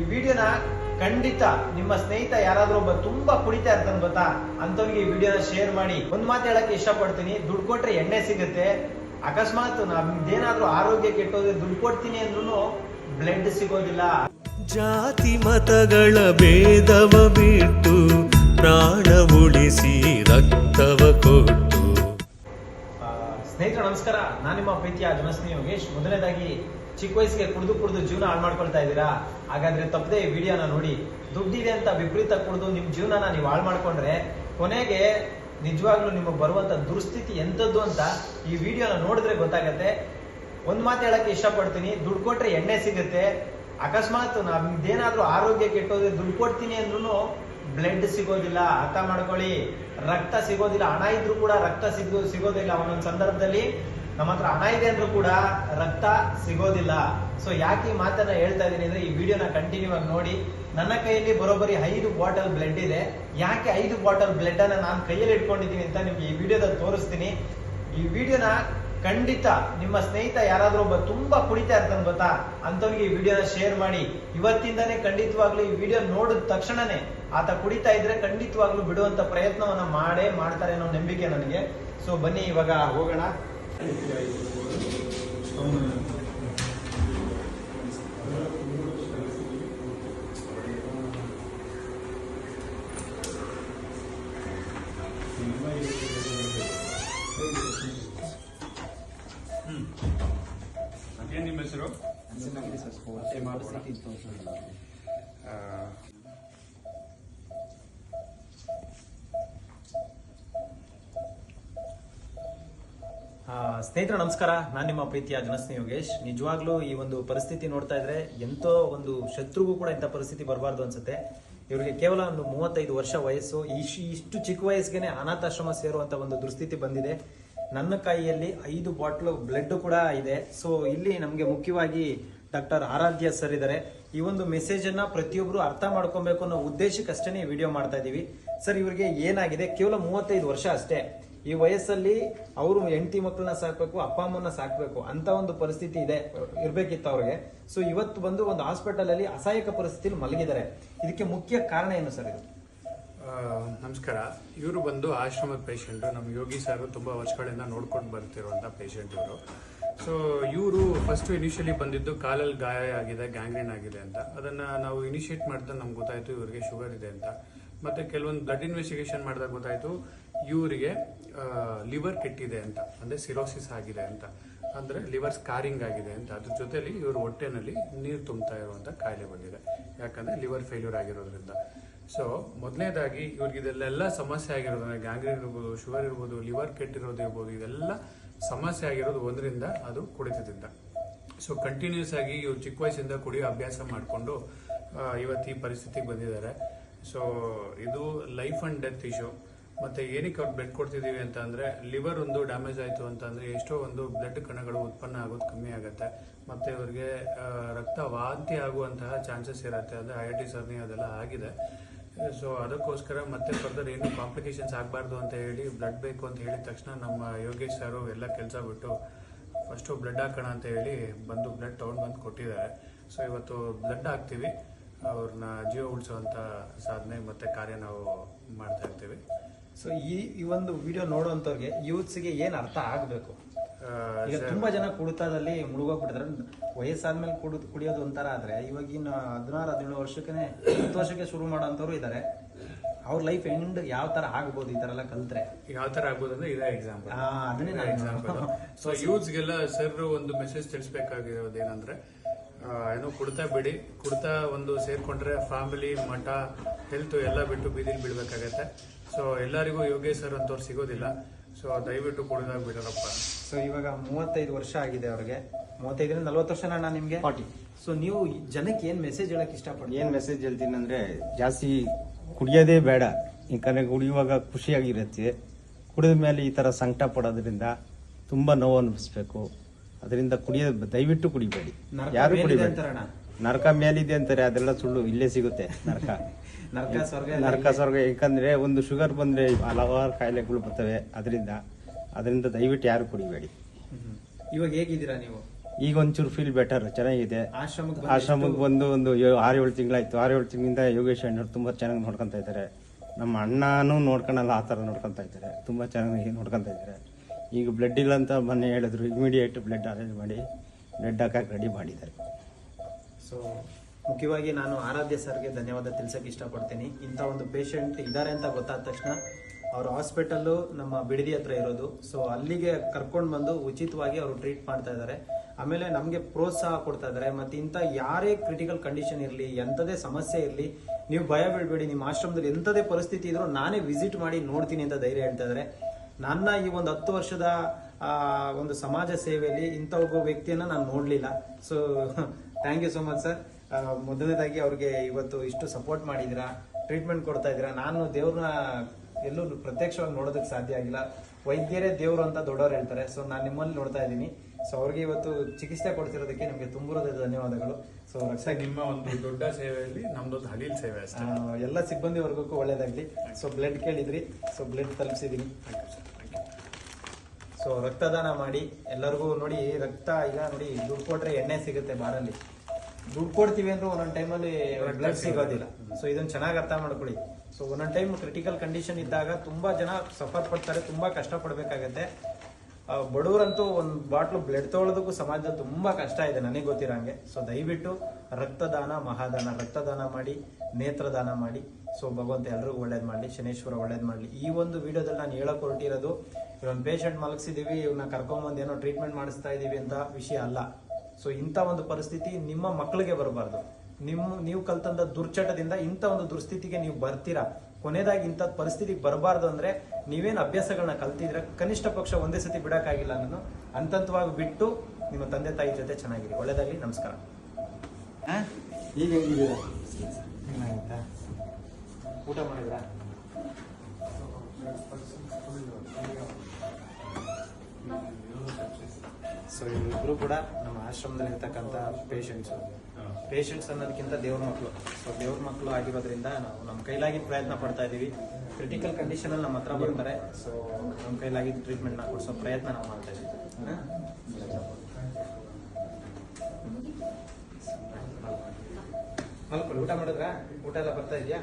ಈ ವಿಡಿಯೋನ ಖಂಡಿತ ನಿಮ್ಮ ಸ್ನೇಹಿತ ಯಾರಾದ್ರೂ ಒಬ್ಬ ತುಂಬಾ ಕುಡಿತಾ ಇರ್ತಾನೆ ಗೊತ್ತಾ? ಅಂತವ್ರಿಗೆ ಈ ವಿಡಿಯೋನ ಶೇರ್ ಮಾಡಿ. ಒಂದ್ ಮಾತು ಹೇಳಕ್ಕೆ ಇಷ್ಟಪಡ್ತೀನಿ. ದುಡ್ಡು ಕೊಟ್ರೆ ಎಣ್ಣೆ ಸಿಗುತ್ತೆ. ಅಕಸ್ಮಾತ್ ನಮ್ದೇನಾದ್ರೂ ಆರೋಗ್ಯ ಕೆಟ್ಟೋದ್ರೆ ದುಡ್ಡು ಕೊಡ್ತೀನಿ ಅಂದ್ರೂ ಬ್ಲಡ್ ಸಿಗೋದಿಲ್ಲ. ಜಾತಿ ಮತಗಳ ಭೇದವ ಬಿಟ್ಟು ಪ್ರಾಣ ಉಳಿಸಿ ರಕ್ತವ ಕೊಟ್ಟು. ಸ್ನೇಹಿತರು ನಮಸ್ಕಾರ. ನಾನು ನಿಮ್ಮ ಪ್ರೀತಿಯ ಜನಸ್ನೇಹಿ ಯೋಗೇಶ್. ಮೊದಲನೇದಾಗಿ ಚಿಕ್ಕ ವಯಸ್ಸಿಗೆ ಕುಡಿದು ಕುಡಿದು ಜೀವನ ಹಾಳು ಮಾಡ್ಕೊಳ್ತಾ ಇದ್ದೀರಾ? ಹಾಗಾದ್ರೆ ತಪ್ಪದೆ ಈ ವಿಡಿಯೋನ ನೋಡಿ. ದುಡ್ಡಿದೆ ಅಂತ ವಿಪರೀತ ಕುಡಿದು ನಿಮ್ಮ ಜೀವನನ ನೀವು ಹಾಳು ಮಾಡ್ಕೊಂಡ್ರೆ, ಕೊನೆಗೆ ನಿಜವಾಗ್ಲೂ ನಿಮಗೆ ಬರುವಂತ ದುರ್ಸ್ಥಿತಿ ಎಂತದ್ದು ಅಂತ ಈ ವಿಡಿಯೋನ ನೋಡಿದ್ರೆ ಗೊತ್ತಾಗತ್ತೆ. ಒಂದು ಮಾತು ಹೇಳಕ್ಕೆ ಇಷ್ಟಪಡ್ತೀನಿ. ದುಡ್ಡು ಕೊಟ್ರೆ ಎಣ್ಣೆ ಸಿಗುತ್ತೆ. ಅಕಸ್ಮಾತ್ ನಮ್ದೇನಾದ್ರೂ ಆರೋಗ್ಯ ಕೆಟ್ಟೋದ್ರೆ ದುಡ್ಡು ಕೊಡ್ತೀನಿ ಅಂದ್ರೂ ಬ್ಲಡ್ ಸಿಗೋದಿಲ್ಲ. ಅರ್ಥ ಮಾಡ್ಕೊಳ್ಳಿ. ರಕ್ತ ಸಿಗೋದಿಲ್ಲ. ಹಣ ಇದ್ರೂ ಕೂಡ ರಕ್ತ ಸಿಗೋ ಸಿಗೋದಿಲ್ಲ ಒಂದೊಂದು ಸಂದರ್ಭದಲ್ಲಿ. ನಮ್ಮ ಹತ್ರ ಹಣ ಇದೆ ಅಂದ್ರೂ ಕೂಡ ರಕ್ತ ಸಿಗೋದಿಲ್ಲ. ಸೊ ಯಾಕೆ ಈ ಮಾತನ್ನ ಹೇಳ್ತಾ ಇದ್ದೀನಿ ಅಂದ್ರೆ ಈ ವಿಡಿಯೋನ ಕಂಟಿನ್ಯೂ ಆಗಿ ನೋಡಿ. ನನ್ನ ಕೈಯಲ್ಲಿ ಬರೋಬ್ಬರಿ ಐದು ಬಾಟಲ್ ಬ್ಲಡ್ ಇದೆ. ಯಾಕೆ ಐದು ಬಾಟಲ್ ಬ್ಲಡ್ ಅನ್ನ ನಾನು ಕೈಯಲ್ಲಿ ಇಟ್ಕೊಂಡಿದ್ದೀನಿ ಅಂತ ನಿಮ್ಗೆ ಈ ವಿಡಿಯೋದಲ್ಲಿ ತೋರಿಸ್ತೀನಿ. ಈ ವಿಡಿಯೋನ ಖಂಡಿತ ನಿಮ್ಮ ಸ್ನೇಹಿತ ಯಾರಾದ್ರೂ ಒಬ್ಬ ತುಂಬಾ ಕುಡಿತಾ ಇರ್ತಾನೆ ಗೊತ್ತಾ? ಅಂತವ್ರಿಗೆ ಈ ವಿಡಿಯೋನ ಶೇರ್ ಮಾಡಿ. ಇವತ್ತಿಂದಾನೇ ಖಂಡಿತವಾಗ್ಲೂ ಈ ವಿಡಿಯೋ ನೋಡಿದ ತಕ್ಷಣನೇ ಆತ ಕುಡಿತಾ ಇದ್ರೆ ಖಂಡಿತವಾಗ್ಲೂ ಬಿಡುವಂತ ಪ್ರಯತ್ನವನ್ನ ಮಾಡೇ ಮಾಡ್ತಾರೆ ಅನ್ನೋ ನಂಬಿಕೆ ನನಗೆ. ಸೊ ಬನ್ನಿ, ಇವಾಗ ಹೋಗೋಣ. ಏನ್ ನಿಮ್ಮ ಹೆಸರು ಆ, ಸ್ನೇಹಿತರೆ, ನಮಸ್ಕಾರ. ನಾನು ನಿಮ್ಮ ಪ್ರೀತಿಯ ಜನಸ್ನೇಹಿ ಯೋಗೇಶ್. ನಿಜವಾಗ್ಲೂ ಈ ಒಂದು ಪರಿಸ್ಥಿತಿ ನೋಡ್ತಾ ಇದ್ರೆ ಎಂತೋ ಒಂದು ಶತ್ರುಗೂ ಕೂಡ ಇಂಥ ಪರಿಸ್ಥಿತಿ ಬರಬಾರ್ದು ಅನ್ಸುತ್ತೆ. ಇವರಿಗೆ ಕೇವಲ ಒಂದು ಮೂವತ್ತೈದು ವರ್ಷ ವಯಸ್ಸು. ಇಷ್ಟು ಇಷ್ಟು ಚಿಕ್ಕ ವಯಸ್ಸಿಗೆ ಅನಾಥಾಶ್ರಮ ಸೇರುವಂತ ಒಂದು ದುಸ್ಥಿತಿ ಬಂದಿದೆ. ನನ್ನ ಕೈಯಲ್ಲಿ ಐದು ಬಾಟ್ಲು ಬ್ಲಡ್ ಕೂಡ ಇದೆ. ಸೊ ಇಲ್ಲಿ ನಮಗೆ ಮುಖ್ಯವಾಗಿ ಡಾಕ್ಟರ್ ಆರಾಧ್ಯ ಸರ್ ಇದ್ದಾರೆ ಈ ಒಂದು ಮೆಸೇಜ್ ಅನ್ನ ಪ್ರತಿಯೊಬ್ಬರು ಅರ್ಥ ಮಾಡ್ಕೊಬೇಕು ಅನ್ನೋ ಉದ್ದೇಶಕ್ಕಷ್ಟೇ ವಿಡಿಯೋ ಮಾಡ್ತಾ ಇದೀವಿ. ಸರ್, ಇವರಿಗೆ ಏನಾಗಿದೆ? ಕೇವಲ ಮೂವತ್ತೈದು ವರ್ಷ ಅಷ್ಟೇ. ಈ ವಯಸ್ಸಲ್ಲಿ ಅವರು ಹೆಂಡತಿ ಮಕ್ಕಳನ್ನ ಸಾಕ್ಬೇಕು, ಅಪ್ಪ ಅಮ್ಮನ ಸಾಕ್ಬೇಕು ಅಂತ ಒಂದು ಪರಿಸ್ಥಿತಿ ಇದೆ, ಇರ್ಬೇಕಿತ್ತು ಅವ್ರಿಗೆ. ಸೊ ಇವತ್ತು ಬಂದು ಒಂದು ಹಾಸ್ಪಿಟಲ್ ಅಲ್ಲಿ ಅಸಹಾಯಕ ಪರಿಸ್ಥಿತಿಯಲ್ಲಿ ಮಲಗಿದ್ದಾರೆ. ಇದಕ್ಕೆ ಮುಖ್ಯ ಕಾರಣ ಏನು ಸರ್ ಇದು? ನಮಸ್ಕಾರ. ಇವರು ಬಂದು ಆಶ್ರಮದ ಪೇಷಂಟ್ ನಮ್ಮ ಯೋಗಿ ಸರ್ ತುಂಬಾ ವರ್ಷಗಳಿಂದ ನೋಡ್ಕೊಂಡು ಬರ್ತಿರುವಂತ ಪೇಷಂಟ್ ಇವರು. ಸೊ ಇವರು ಫಸ್ಟ್ ಇನಿಷಿಯಲಿ ಬಂದಿದ್ದು ಕಾಲಲ್ಲಿ ಗಾಯ ಆಗಿದೆ ಗ್ಯಾಂಗ್ರೀನ್ ಆಗಿದೆ ಅಂತ. ಅದನ್ನ ನಾವು ಇನಿಷಿಯೇಟ್ ಮಾಡಿದಾಗ ನಮ್ಗೆ ಗೊತ್ತಾಯ್ತು ಇವರಿಗೆ ಶುಗರ್ ಇದೆ ಅಂತ. ಮತ್ತೆ ಕೆಲವೊಂದು ಬ್ಲಡ್ ಇನ್ವೆಸ್ಟಿಗೇಷನ್ ಮಾಡಿದಾಗ ಗೊತ್ತಾಯ್ತು ಇವರಿಗೆ ಲಿವರ್ ಕೆಟ್ಟಿದೆ ಅಂತ, ಅಂದರೆ ಸಿರೋಸಿಸ್ ಆಗಿದೆ ಅಂತ, ಅಂದರೆ ಲಿವರ್ ಸ್ಕಾರಿಂಗ್ ಆಗಿದೆ ಅಂತ, ಅದ್ರ ಜೊತೆಯಲ್ಲಿ ಇವರು ಹೊಟ್ಟೆನಲ್ಲಿ ನೀರು ತುಂಬ್ತಾ ಇರುವಂಥ ಕಾಯಿಲೆ ಬಂದಿದೆ. ಯಾಕಂದರೆ ಲಿವರ್ ಫೇಲ್ಯೂರ್ ಆಗಿರೋದ್ರಿಂದ. ಸೊ ಮೊದಲನೇದಾಗಿ ಇವ್ರಿಗೆ ಇದೆಲ್ಲ ಸಮಸ್ಯೆ ಆಗಿರೋದು ಗ್ಯಾಂಗ್ರೀನ್ ಇರ್ಬೋದು, ಶುಗರ್ ಇರ್ಬೋದು, ಲಿವರ್ ಕೆಟ್ಟಿರೋದು ಇರ್ಬೋದು, ಇದೆಲ್ಲ ಸಮಸ್ಯೆ ಆಗಿರೋದು ಒಂದರಿಂದ ಅದು ಕುಡಿತದಿಂದ. ಸೊ ಕಂಟಿನ್ಯೂಸ್ ಆಗಿ ಇವ್ರು ಚಿಕ್ಕ ವಯಸ್ಸಿಂದ ಕುಡಿಯೋ ಅಭ್ಯಾಸ ಮಾಡಿಕೊಂಡು ಇವತ್ತು ಈ ಪರಿಸ್ಥಿತಿಗೆ ಬಂದಿದ್ದಾರೆ. ಸೊ ಇದು ಲೈಫ್ ಆ್ಯಂಡ್ ಡೆತ್ ಇಶ್ಯೂ ಮತ್ತೆ ಏನಕ್ಕೆ ಅವ್ರು ಬ್ಲಡ್ ಕೊಡ್ತಿದೀವಿ ಅಂತ ಅಂದ್ರೆ ಲಿವರ್ ಒಂದು ಡ್ಯಾಮೇಜ್ ಆಯಿತು ಅಂತ ಅಂದ್ರೆ ಎಷ್ಟೋ ಒಂದು ಬ್ಲಡ್ ಕಣಗಳು ಉತ್ಪನ್ನ ಆಗೋದು ಕಮ್ಮಿ ಆಗುತ್ತೆ. ಮತ್ತೆ ಇವ್ರಿಗೆ ರಕ್ತ ವಾಂತಿ ಆಗುವಂತಹ ಚಾನ್ಸಸ್ ಇರುತ್ತೆ. ಅಂದ್ರೆ ಐ ಸರ್ನಿ ಅದೆಲ್ಲ ಆಗಿದೆ. ಸೊ ಅದಕ್ಕೋಸ್ಕರ ಮತ್ತೆ ಫರ್ದರ್ ಏನು ಕಾಂಪ್ಲಿಕೇಶನ್ಸ್ ಆಗಬಾರ್ದು ಅಂತ ಹೇಳಿ ಬ್ಲಡ್ ಬೇಕು ಅಂತ ಹೇಳಿದ ತಕ್ಷಣ ನಮ್ಮ ಯೋಗೇಶ್ ಸರು ಎಲ್ಲ ಕೆಲಸ ಬಿಟ್ಟು ಫಸ್ಟು ಬ್ಲಡ್ ಹಾಕೋಣ ಅಂತ ಹೇಳಿ ಬಂದು ಬ್ಲಡ್ ತೊಗೊಂಡು ಬಂದು ಕೊಟ್ಟಿದ್ದಾರೆ. ಸೊ ಇವತ್ತು ಬ್ಲಡ್ ಹಾಕ್ತೀವಿ. ಅವ್ರನ್ನ ಜೀವ ಉಳಿಸುವಂತ ಸಾಧನೆ ಮತ್ತೆ ಕಾರ್ಯ ನಾವು ಮಾಡ್ತಾ ಇರ್ತೀವಿ. ಸೊ ಈ ಈ ಒಂದು ವಿಡಿಯೋ ನೋಡುವಂತವ್ರಿಗೆ ಯೂತ್ಸ್ಗೆ ಏನು ಅರ್ಥ ಆಗಬೇಕು? ಈಗ ತುಂಬಾ ಜನ ಕುಡಿತದಲ್ಲಿ ಮುಳುಗೋಗ್ಬಿಟ್ಟಿದ್ರೆ. ವಯಸ್ಸಾದ್ಮೇಲೆ ಕುಡಿ ಕುಡಿಯೋದು ಒಂಥರ ಆದ್ರೆ ಇವಾಗಿನ ಹದಿನಾರು ಹದಿನೇಳು ವರ್ಷಕ್ಕೆ ಹತ್ತು ವರ್ಷಕ್ಕೆ ಶುರು ಮಾಡೋಂಥವ್ರು ಇದ್ದಾರೆ ಅವ್ರ ಲೈಫ್ ಎಂಡ್ ಯಾವ ತರ ಆಗ್ಬೋದು ಈ ತರ ಎಲ್ಲ ಕಲ್ತ್ರೆ? ಯಾವ ತರ ಆಗ್ಬೋದು ಅಂದ್ರೆ ಇದೇ ಎಕ್ಸಾಂಪಲ್ ಅದನ್ನೇ ನಾನು- ಎಕ್ಸಾಂಪಲ್ ಸೊ ಯೂತ್ಸ್ಗೆಲ್ಲ ಸರ್ ಒಂದು ಮೆಸೇಜ್ ತಿಳಿಸ್ಬೇಕಾಗಿರೋದು ಏನಂದ್ರೆ ಏನೋ ಕುಡ್ತಾ ಬಿಡಿ. ಕುಡ್ತಾ ಒಂದು ಸೇರಿಕೊಂಡ್ರೆ ಫ್ಯಾಮಿಲಿ ಮಠ ಹೆಲ್ತ್ ಎಲ್ಲ ಬಿಟ್ಟು ಬೀದಿಲಿ ಬಿಡಬೇಕಾಗತ್ತೆ ಸೊ ಎಲ್ಲರಿಗೂ ಯೋಗೇಶ್ ಸರ್ ಅಂತವ್ರು ಸಿಗೋದಿಲ್ಲ. ಸೊ ದಯವಿಟ್ಟು ಕುಡಿದಾಗ ಬಿಡೋರಪ್ಪ. ಸೊ ಇವಾಗ ಮೂವತ್ತೈದು ವರ್ಷ ಆಗಿದೆ ಅವ್ರಿಗೆ. ಮೂವತ್ತೈದರಿಂದ ನಲ್ವತ್ತು ವರ್ಷ ನಾನು ನಿಮಗೆ? ಫಾರ್ಟಿ. ಸೊ ನೀವು ಜನಕ್ಕೆ ಏನು ಮೆಸೇಜ್ ಹೇಳಕ್ಕೆ ಇಷ್ಟಪಡಿ ಏನು ಮೆಸೇಜ್ ಹೇಳ್ತೀನಿ ಅಂದರೆ ಜಾಸ್ತಿ ಕುಡಿಯೋದೇ ಬೇಡ. ಯಾಕಂದರೆ ಕುಡಿಯುವಾಗ ಖುಷಿಯಾಗಿರುತ್ತೆ. ಕುಡಿದ ಮೇಲೆ ಈ ಥರ ಸಂಕಟ ಪಡೋದ್ರಿಂದ ತುಂಬ ನೋವು ಅನಿಸ್ಬೇಕು ಅದರಿಂದ ಕುಡಿಯ ದಯವಿಟ್ಟು ಕುಡಿಬೇಡಿ. ಯಾರು ಕುಡಿಬೇಡಿ. ನರಕ ಮೇಲಿದೆ ಅಂತಾರೆ ಅದೆಲ್ಲ ಸುಳ್ಳು ಇಲ್ಲೇ ಸಿಗುತ್ತೆ ನರಕ. ನರಕ ಸ್ವರ್ಗ ನರಕ ಸ್ವರ್ಗ ಯಾಕಂದ್ರೆ ಒಂದು ಶುಗರ್ ಬಂದ್ರೆ ಹಲವಾರು ಕಾಯಿಲೆಗಳು ಬರ್ತವೆ ಅದರಿಂದ ಅದರಿಂದ ದಯವಿಟ್ಟು ಯಾರು ಕುಡಿಬೇಡಿ. ಇವಾಗ ಹೇಗಿದ್ದೀರಾ ನೀವು? ಈಗ ಒಂಚೂರು ಫೀಲ್ ಬೆಟರ್ ಚೆನ್ನಾಗಿದೆ. ಆಶ್ರಮಕ್ಕೆ ಬಂದು ಒಂದು ಆರು ಏಳು ತಿಂಗಳಾಯ್ತು. ಆರು ಏಳು ತಿಂಗಳಿಂದ ಯೋಗೇಶ್ ಅಣ್ಣವ್ರು ತುಂಬಾ ಚೆನ್ನಾಗಿ ನೋಡ್ಕೊಂತ ಇದ್ದಾರೆ. ನಮ್ಮ ಅಣ್ಣನೂ ನೋಡ್ಕೊಳಲ್ಲ ಆ ಥರ ನೋಡ್ಕೊತಾ ಇದ್ದಾರೆ. ತುಂಬ ಚೆನ್ನಾಗಿ ನೋಡ್ಕೊತಾ ಇದ್ದಾರೆ. ಈಗ ಬ್ಲಡ್ ಇಲ್ಲ ಅಂತ ಮೊನ್ನೆ ಹೇಳಿದ್ರು ಇಮಿಡಿಯೇಟ್ ಬ್ಲಡ್ ಅರೇಂಜ್ ಮಾಡಿ ಬ್ಲಡ್ ಹಾಕಕ್ಕೆ ರೆಡಿ ಮಾಡಿದ್ದಾರೆ. ಸೊ ಮುಖ್ಯವಾಗಿ ನಾನು ಆರಾಧ್ಯ ಸರ್ಗೆ ಧನ್ಯವಾದ ತಿಳಿಸಕ್ಕೆ ಇಷ್ಟಪಡ್ತೀನಿ. ಇಂಥ ಒಂದು ಪೇಷಂಟ್ ಇದ್ದಾರೆ ಅಂತ ಗೊತ್ತಾದ ತಕ್ಷಣ ಅವ್ರ ಹಾಸ್ಪಿಟಲ್ಲು ನಮ್ಮ ಬಿಡದಿ ಹತ್ರ ಇರೋದು. ಸೊ ಅಲ್ಲಿಗೆ ಕರ್ಕೊಂಡು ಬಂದು ಉಚಿತವಾಗಿ ಅವರು ಟ್ರೀಟ್ ಮಾಡ್ತಾ ಇದ್ದಾರೆ. ಆಮೇಲೆ ನಮಗೆ ಪ್ರೋತ್ಸಾಹ ಕೊಡ್ತಾ ಇದ್ದಾರೆ. ಮತ್ತು ಇಂಥ ಯಾರೇ ಕ್ರಿಟಿಕಲ್ ಕಂಡೀಷನ್ ಇರಲಿ, ಎಂಥದೇ ಸಮಸ್ಯೆ ಇರಲಿ, ನೀವು ಭಯ ಬಿಡಬೇಡಿ, ನಿಮ್ಮ ಆಶ್ರಮದಲ್ಲಿ ಎಂಥದೇ ಪರಿಸ್ಥಿತಿ ಇದ್ರೂ ನಾನೇ ವಿಸಿಟ್ ಮಾಡಿ ನೋಡ್ತೀನಿ ಅಂತ ಧೈರ್ಯ ಹೇಳ್ತಾ ಇದ್ದಾರೆ. ನನ್ನ ಈ ಒಂದು ಹತ್ತು ವರ್ಷದ ಒಂದು ಸಮಾಜ ಸೇವೆಯಲ್ಲಿ ಇಂಥ ಒಬ್ಬ ವ್ಯಕ್ತಿಯನ್ನು ನಾನು ನೋಡಲಿಲ್ಲ. So thank you so much sir ಮೊದಲನೇದಾಗಿ ಅವ್ರಿಗೆ ಇವತ್ತು ಇಷ್ಟು ಸಪೋರ್ಟ್ ಮಾಡಿದ್ದೀರಾ ಟ್ರೀಟ್ಮೆಂಟ್ ಕೊಡ್ತಾ ಇದ್ದೀರಾ. ನಾನು ದೇವ್ರನ್ನ ಎಲ್ಲೂ ಪ್ರತ್ಯಕ್ಷವಾಗಿ ನೋಡೋದಕ್ಕೆ ಸಾಧ್ಯ ಆಗಿಲ್ಲ. ವೈದ್ಯರೇ ದೇವರು ಅಂತ ದೊಡ್ಡವ್ರು ಹೇಳ್ತಾರೆ. ಸೊ ನಾನು ನಿಮ್ಮಲ್ಲಿ ನೋಡ್ತಾ ಇದ್ದೀನಿ. ಸೊ ಅವ್ರಿಗೆ ಇವತ್ತು ಚಿಕಿತ್ಸೆ ಕೊಡ್ತಿರೋದಕ್ಕೆ ನಿಮಗೆ ತುಂಬಿರೋದೇ ಧನ್ಯವಾದಗಳು. ಸೊ ರಕ್ಷಾ ನಿಮ್ಮ ಒಂದು ದೊಡ್ಡ ಸೇವೆಯಲ್ಲಿ ನಮ್ದೊಂದು ಹಳಿಲ್ ಸೇವೆ ಅಷ್ಟೇ. ಎಲ್ಲ ಸಿಬ್ಬಂದಿ ವರ್ಗಕ್ಕೂ ಒಳ್ಳೇದಾಗಲಿ ಸೊ ಬ್ಲಡ್ ಕೇಳಿದ್ರಿ. ಸೊ ಬ್ಲಡ್ ತಲುಪಿಸಿದೀನಿ. ಸೊ ರಕ್ತದಾನ ಮಾಡಿ. ಎಲ್ಲರಿಗೂ ನೋಡಿ ರಕ್ತ ಈಗ ನೋಡಿ ದುಡ್ಡು ಕೊಟ್ಟರೆ ಎಣ್ಣೆ ಸಿಗುತ್ತೆ ಬಾರಲ್ಲಿ. ದುಡ್ಡು ಕೊಡ್ತೀವಿ ಅಂದ್ರೆ ಒಂದೊಂದು ಟೈಮಲ್ಲಿ ಬ್ಲಡ್ ಸಿಗೋದಿಲ್ಲ. ಸೊ ಇದನ್ನ ಚೆನ್ನಾಗಿ ಅರ್ಥ ಮಾಡ್ಕೊಳ್ಳಿ. ಸೊ ಒಂದೊಂದು ಟೈಮ್ ಕ್ರಿಟಿಕಲ್ ಕಂಡೀಷನ್ ಇದ್ದಾಗ ತುಂಬಾ ಜನ ಸಫರ್ ಪಡ್ತಾರೆ ತುಂಬಾ ಕಷ್ಟ ಪಡ್ಬೇಕಾಗತ್ತೆ ಆ, ಬಡವರಂತೂ ಒಂದು ಬಾಟ್ಲು ಬ್ಲಡ್ ತೊಗೊಳೋದಕ್ಕೂ ಸಮಾಜದಲ್ಲಿ ತುಂಬಾ ಕಷ್ಟ ಇದೆ. ನನಗೆ ಗೊತ್ತಿರಂಗೆ ಸೊ ದಯವಿಟ್ಟು ರಕ್ತದಾನ, ಮಹಾದಾನ, ರಕ್ತದಾನ ಮಾಡಿ, ನೇತ್ರದಾನ ಮಾಡಿ. ಸೊ ಭಗವಂತ ಎಲ್ರಿಗೂ ಒಳ್ಳೇದು ಮಾಡಲಿ, ಶನೇಶ್ವರ ಒಳ್ಳೇದು ಮಾಡಲಿ. ಈ ಒಂದು ವಿಡಿಯೋದಲ್ಲಿ ನಾನು ಹೇಳಕ್ ಹೊರಟಿರೋದು, ಇವನ್ ಪೇಷಂಟ್ ಮಲಗಿಸಿದೀವಿ ಇವನ್ನ ಕರ್ಕೊಂಬಂದು ಏನೋ ಟ್ರೀಟ್ಮೆಂಟ್ ಮಾಡಿಸ್ತಾ ಇದ್ದೀವಿ ಅಂತ ವಿಷಯ ಅಲ್ಲ. ಸೊ ಇಂಥ ಒಂದು ಪರಿಸ್ಥಿತಿ ನಿಮ್ಮ ಮಕ್ಕಳಿಗೆ ಬರಬಾರ್ದು. ನಿಮ್ಮ, ನೀವು ಕಲ್ತಂದ ದುರ್ಚಟದಿಂದ ಇಂಥ ಒಂದು ದುರ್ಸ್ಥಿತಿಗೆ ನೀವು ಬರ್ತೀರಾ? ಕೊನೆದಾಗಿ ಇಂಥದ್ದು ಪರಿಸ್ಥಿತಿಗೆ ಬರಬಾರ್ದು ಅಂದ್ರೆ ನೀವೇನು ಅಭ್ಯಾಸಗಳನ್ನ ಕಲ್ತಿದ್ರೆ ಕನಿಷ್ಠ ಪಕ್ಷ ಒಂದೇ ಸತಿ ಬಿಡೋಕ್ಕಾಗಿಲ್ಲ ನಾನು ಅಂತಂತವಾಗಿ ಬಿಟ್ಟು ನಿಮ್ಮ ತಂದೆ ತಾಯಿ ಜೊತೆ ಚೆನ್ನಾಗಿರಿ. ಒಳ್ಳೆಯದಾಗಲಿ ನಮಸ್ಕಾರ. ಈಗ ಹೇಗಿದ್ದೀರಾ? ಚೆನ್ನಾಗಿತ್ತಾ ಊಟ ಮಾಡಿದ್ರಾ? ಸೊ ಇವರಿಬ್ರು ಕೂಡ ನಮ್ಮ ಆಶ್ರಮದಲ್ಲಿ ಇರ್ತಕ್ಕಂಥ ಪೇಷಂಟ್ಸ್ ಪೇಷಂಟ್ಸ್ ಅನ್ನೋದಕ್ಕಿಂತ ದೇವ್ರ ಮಕ್ಕಳು ಸೊ ದೇವ್ರ ಮಕ್ಕಳು ಆಗಿರೋದ್ರಿಂದ ನಾವು ನಮ್ಮ ಕೈಲಾಗಿ ಪ್ರಯತ್ನ ಪಡ್ತಾ ಇದ್ದೀವಿ. ಕ್ರಿಟಿಕಲ್ ಕಂಡೀಷನ್ ಅಲ್ಲಿ ನಮ್ಮ ಹತ್ರ ಬರ್ತಾರೆ. ಸೊ ನಮ್ಮ ಕೈಲಾಗಿ ಟ್ರೀಟ್ಮೆಂಟ್ನ ಕೊಡಿಸೋ ಪ್ರಯತ್ನ ನಾವು ಮಾಡ್ತಾ ಇದೀವಿ ಹಾ? ಮಲ್ಕೊಳ್ಳಿ ಊಟ ಮಾಡಿದ್ರಾ? ಊಟ ಎಲ್ಲ ಬರ್ತಾ ಇದೆಯಾ?